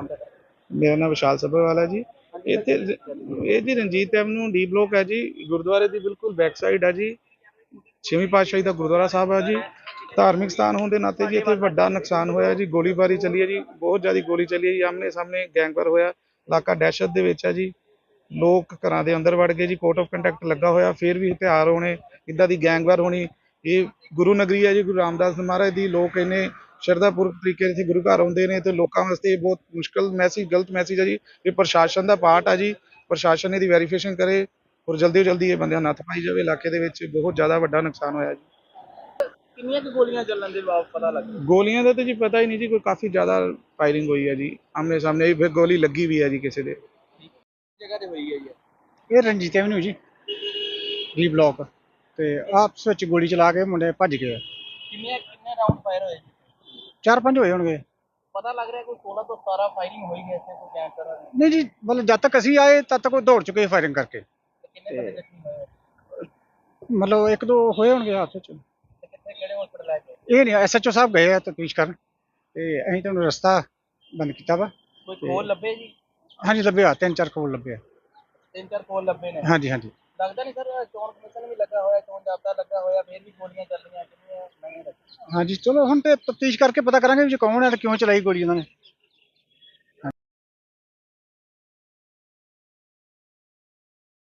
ਨਾਮ ਦਾ। ਮੇਰਾ ਨਾਮ ਵਿਸ਼ਾਲ ਸੱਭਰਵਾਲ ਹੈ ਜੀ। ਇੱਥੇ ਇਹ ਜੀ ਰਣਜੀਤ ਐਵਨਿਊ ਡੀ ਬਲੋਕ ਹੈ ਜੀ। ਗੁਰਦੁਆਰੇ ਦੀ ਬਿਲਕੁਲ ਬੈਕ ਸਾਈਡ ਹੈ ਜੀ। ਛੇਵੀਂ ਪਾਤਸ਼ਾਹੀ ਦਾ ਗੁਰਦੁਆਰਾ ਸਾਹਿਬ ਹੈ ਜੀ। ਧਾਰਮਿਕ ਸਥਾਨ ਹੋਣ ਦੇ ਨਾਤੇ ਜੀ ਇੱਥੇ ਵੱਡਾ ਨੁਕਸਾਨ ਹੋਇਆ ਜੀ। ਗੋਲੀਬਾਰੀ ਚੱਲੀ ਹੈ ਜੀ। ਬਹੁਤ ਜ਼ਿਆਦਾ ਗੋਲੀ ਚੱਲੀ ਹੈ ਜੀ। ਆਮਨੇ ਸਾਹਮਣੇ ਗੈਂਗਵਾਰ ਹੋਇਆ। ਇਲਾਕਾ ਦਹਿਸ਼ਤ ਦੇ ਵਿੱਚ ਹੈ ਜੀ। ਲੋਕ ਘਰਾਂ ਦੇ ਅੰਦਰ ਵੜ ਗਏ ਜੀ। ਕੋਰਟ ਆਫ ਕੰਡਕਟ ਲੱਗਾ ਹੋਇਆ। ਫਿਰ ਵੀ ਹਥਿਆਰ ਹੋਣੇ। ਇਦਾਂ ਦੀ ਗੈਂਗਵਾਰ ਹੋਣੀ। ਇਹ ਗੁਰੂ ਨਗਰੀ ਹੈ ਜੀ। ਗੁਰੂ ਰਾਮਦਾਸ ਮਹਾਰਾਜ ਦੀ ਲੋਕ ਇੰਨੇ ਸ਼ਰਧਾਪੂਰਵਕ ਤਰੀਕੇ ਨਾਲ ਇੱਥੇ ਗੁਰੂ ਘਰ ਆਉਂਦੇ ਨੇ ਤੇ ਲੋਕਾਂ ਵਾਸਤੇ ਇਹ ਬਹੁਤ ਮੁਸ਼ਕਲ ਮੈਸੇਜ ਗਲਤ ਮੈਸੇਜ ਹੈ ਜੀ। ਇਹ ਪ੍ਰਸ਼ਾਸਨ ਦਾ ਪਾਰਟ ਆ ਜੀ। ਪ੍ਰਸ਼ਾਸਨ ਇਹਦੀ ਵੈਰੀਫਿਕੇਸ਼ਨ ਕਰੇ ਔਰ ਜਲਦੀ ਜਲਦੀ ਇਹ ਬੰਦਿਆਂ ਨੂੰ ਨੱਥ ਪਾਈ ਜਾਵੇ। ਇਲਾਕੇ ਦੇ ਵਿੱਚ ਬਹੁਤ ਜ਼ਿਆਦਾ ਵੱਡਾ ਨੁਕਸਾਨ ਹੋਇਆ ਜੀ। ਕਿੰਨੀਆਂ ਕੁ ਗੋਲੀਆਂ ਚੱਲਣ ਦੇ ਬਾਅਦ ਪਤਾ ਲੱਗਾ ਗੋਲੀਆਂ ਦਾ ਤਾਂ ਜੀ ਪਤਾ ਹੀ ਨਹੀਂ ਜੀ ਕੋਈ ਕਾਫੀ ਜ਼ਿਆਦਾ ਫਾਇਰਿੰਗ ਹੋਈ ਹੈ ਜੀ। ਆਮਨੇ ਸਾਹਮਣੇ ਹੀ ਫਿਰ ਗੋਲੀ ਲੱਗੀ ਵੀ ਹੈ ਜੀ ਕਿਸੇ ਦੇ। ਜਗ੍ਹਾ ਤੇ ਹੋਈ ਹੈ ਜੀ ਇਹ ਰਣਜੀਤ ਐਵਨਿਊ ਜੀ। ਡੀ ਬਲਾਕ ਤੇ ਆਪਸ ਵਿੱਚ ਗੋਲੀ ਚਲਾ ਕੇ ਮੁੰਡੇ ਭੱਜ ਗਏ ਕਿੰਨੇ ਕਿੰਨੇ ਰਾਉਂਡ ਫਾਇਰ ਹੋਏ ਚਾਰ ਪੰਜ ਹੋਏ ਹੋਣਗੇ। ਪਤਾ ਲੱਗ ਰਿਹਾ ਕੋਈ 16 ਤੋਂ 17 ਫਾਇਰਿੰਗ ਹੋਈ ਹੈ ਇੱਥੇ ਕੋਈ ਗੈਂਗਸਟਰ ਨੇ ਨਹੀਂ ਜੀ ਮਤਲਬ ਜਦ ਤੱਕ ਅਸੀਂ ਆਏ ਤਦ ਤੱਕ ਉਹ ਦੌੜ ਚੁੱਕੇ ਫਾਇਰਿੰਗ ਕਰਕੇ। ਤੇ ਕਿੰਨੇ ਬੰਦੇ ਜ਼ਖਮੀ ਹੋਏ ਮਤਲਬ ਇੱਕ ਦੋ ਹੋਏ ਹੋਣਗੇ ਤੇ ਕਿੱਥੇ ਕਿਹੜੇ ਲੈ ਕੇ? ਇਹ ਨਹੀਂ ਐਸਐਚਓ ਸਾਹਿਬ ਗਏ ਆ ਤਫਤੀਸ਼ ਕਰਨ। ਤੇ ਅਸੀਂ ਤੁਹਾਨੂੰ ਰਸਤਾ ਬੰਦ ਕੀਤਾ ਵਾ। ਕੋਈ ਖੋਲ ਲੱਭੇ ਜੀ? ਹਾਂਜੀ ਲੱਭਿਆ। ਤਿੰਨ ਚਾਰ ਕੋਲ ਲੱਭਿਆ ਤਿੰਨ ਚਾਰ ਖੋਲ ਲੱਭੇ ਨੇ। ਹਾਂਜੀ ਹਾਂਜੀ। ਲੱਗਦਾ ਨਹੀਂ ਸਰ ਚੋਣ ਕਮਿਸ਼ਨ ਵੀ ਲੱਗਾ ਹੋਇਆ ਚੋਣ ਜਾਬਤਾ ਲੱਗਾ ਹੋਇਆ ਫਿਰ ਵੀ ਗੋਲੀਆਂ ਚੱਲ ਰਹੀਆਂ ਕਿੰਨੀਆਂ ਨਹੀਂ ਰੱਖੀਆਂ ਹਾਂਜੀ, ਚਲੋ ਹੁਣ ਤੇ ਤਫਤੀਸ਼ ਕਰਕੇ ਪਤਾ ਕਰਾਂਗੇ ਵੀ ਕੌਣ ਹੈ ਤੇ ਕਿਉਂ ਚਲਾਈ ਗੋਲੀ ਉਹਨਾਂ ਨੇ।